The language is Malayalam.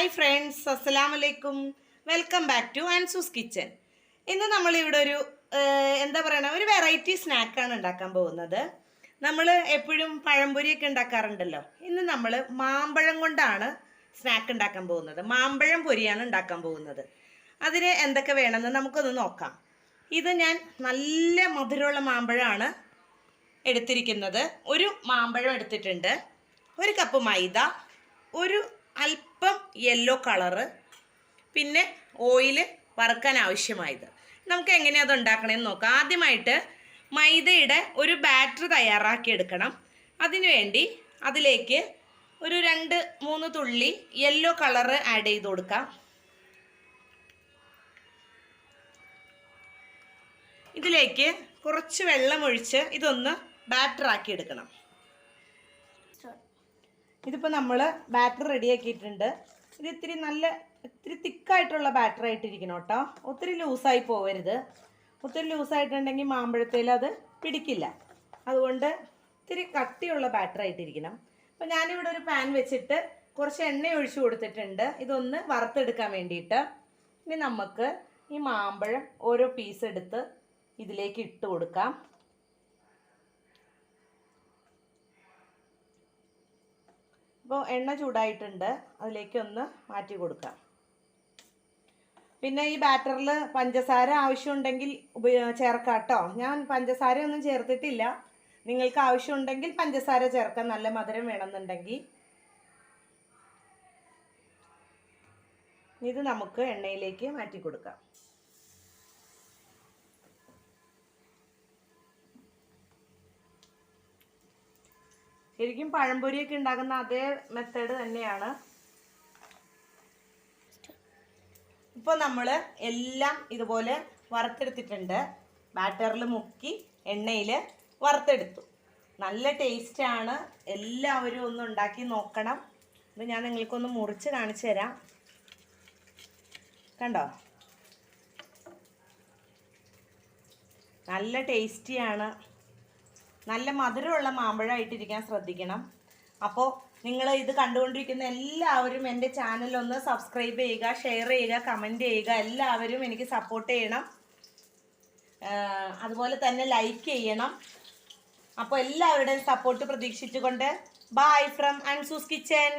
ഹായ് ഫ്രണ്ട്സ് അസ്സലാമു അലൈക്കും welcome back to Ansu's kitchen ഇന്ന് നമ്മളിവിടെ ഒരു എന്താ പറയണ ഒരു വെറൈറ്റി സ്നാക്കാണ് ഉണ്ടാക്കാൻ പോകുന്നത്. നമ്മൾ എപ്പോഴും പഴംപൊരിയൊക്കെ ഉണ്ടാക്കാറുണ്ടല്ലോ. ഇന്ന് നമ്മൾ മാമ്പഴം കൊണ്ടാണ് സ്നാക്ക് ഉണ്ടാക്കാൻ പോകുന്നത്. മാമ്പഴം പൊരിയാണ് ഉണ്ടാക്കാൻ പോകുന്നത്. അതിന് എന്തൊക്കെ വേണമെന്ന് നമുക്കൊന്ന് നോക്കാം. ഇത് ഞാൻ നല്ല മധുരമുള്ള മാമ്പഴമാണ് എടുത്തിരിക്കുന്നത്. ഒരു മാമ്പഴം എടുത്തിട്ടുണ്ട്. ഒരു കപ്പ് മൈദ ഒരു അല്പം യെല്ലോ കളറ് പിന്നെ ഓയിൽ വറുക്കാൻ ആവശ്യമായത്. നമുക്ക് എങ്ങനെയാണ് അത് ഉണ്ടാക്കണമെന്ന് നോക്കാം. ആദ്യമായിട്ട് മൈദയുടെ ഒരു ബാറ്റർ തയ്യാറാക്കി എടുക്കണം. അതിനുവേണ്ടി അതിലേക്ക് ഒരു രണ്ട് മൂന്ന് തുള്ളി യെല്ലോ കളറ് ആഡ് ചെയ്ത് കൊടുക്കാം. ഇതിലേക്ക് കുറച്ച് വെള്ളമൊഴിച്ച് ഇതൊന്ന് ബാറ്റർ ആക്കി എടുക്കണം. ഇതിപ്പോൾ നമ്മൾ ബാറ്റർ റെഡിയാക്കിയിട്ടുണ്ട് ഇത് ഇത്തിരി നല്ല ഇത്തിരി തിക്കായിട്ടുള്ള ബാറ്റർ ആയിട്ടിരിക്കണം കേട്ടോ. ഒത്തിരി ലൂസായി പോവരുത്. ഒത്തിരി ലൂസായിട്ടുണ്ടെങ്കിൽ മാമ്പഴത്തേൽ അത് പിടിക്കില്ല. അതുകൊണ്ട് ഇത്തിരി കട്ടിയുള്ള ബാറ്റർ ആയിട്ടിരിക്കണം. അപ്പോൾ ഞാനിവിടെ ഒരു പാൻ വെച്ചിട്ട് കുറച്ച് എണ്ണ ഒഴിച്ചു കൊടുത്തിട്ടുണ്ട്. ഇതൊന്ന് വറുത്തെടുക്കാൻ വേണ്ടിയിട്ട്. ഇനി നമുക്ക് ഈ മാമ്പഴം ഓരോ പീസ് എടുത്ത് ഇതിലേക്ക് ഇട്ട് കൊടുക്കാം. ഇപ്പോൾ എണ്ണ ചൂടായിട്ടുണ്ട്. അതിലേക്ക് ഒന്ന് മാറ്റി കൊടുക്കാം. പിന്നെ ഈ ബാറ്ററിൽ പഞ്ചസാര ആവശ്യമുണ്ടെങ്കിൽ ഉപയോ ചേർക്കാം കേട്ടോ ഞാൻ പഞ്ചസാര ഒന്നും ചേർത്തിട്ടില്ല. നിങ്ങൾക്ക് ആവശ്യമുണ്ടെങ്കിൽ പഞ്ചസാര ചേർക്കാം. നല്ല മധുരം വേണമെന്നുണ്ടെങ്കിൽ. ഇത് നമുക്ക് എണ്ണയിലേക്ക് മാറ്റി കൊടുക്കാം. ശരിക്കും പഴംപൊരിയൊക്കെ ഉണ്ടാക്കുന്ന അതേ മെത്തേഡ് തന്നെയാണ്. ഇപ്പോൾ നമ്മൾ എല്ലാം ഇതുപോലെ വറുത്തെടുത്തിട്ടുണ്ട്. ബാറ്ററിൽ മുക്കി എണ്ണയിൽ വറുത്തെടുത്തു. നല്ല ടേസ്റ്റാണ് എല്ലാവരും ഒന്ന് ഉണ്ടാക്കി നോക്കണം. ഇത് ഞാൻ നിങ്ങൾക്കൊന്ന് മുറിച്ച് കാണിച്ചു തരാം. കണ്ടോ? നല്ല ടേസ്റ്റിയാണ് നല്ല മധുരമുള്ള മാമ്പഴമായിട്ടിരിക്കാൻ ശ്രദ്ധിക്കണം. അപ്പോൾ നിങ്ങൾ ഇത് കണ്ടുകൊണ്ടിരിക്കുന്ന എല്ലാവരും എന്റെ ചാനൽ ഒന്ന് സബ്സ്ക്രൈബ് ചെയ്യുക ഷെയർ ചെയ്യുക കമന്റ് ചെയ്യുക. എല്ലാവരും എനിക്ക് സപ്പോർട്ട് ചെയ്യണം. അതുപോലെ തന്നെ ലൈക്ക് ചെയ്യണം. അപ്പോൾ എല്ലാവരുടെയും സപ്പോർട്ട് പ്രതീക്ഷിച്ചുകൊണ്ട് ബൈ ഫ്രം അൻസൂസ് കിച്ചൻ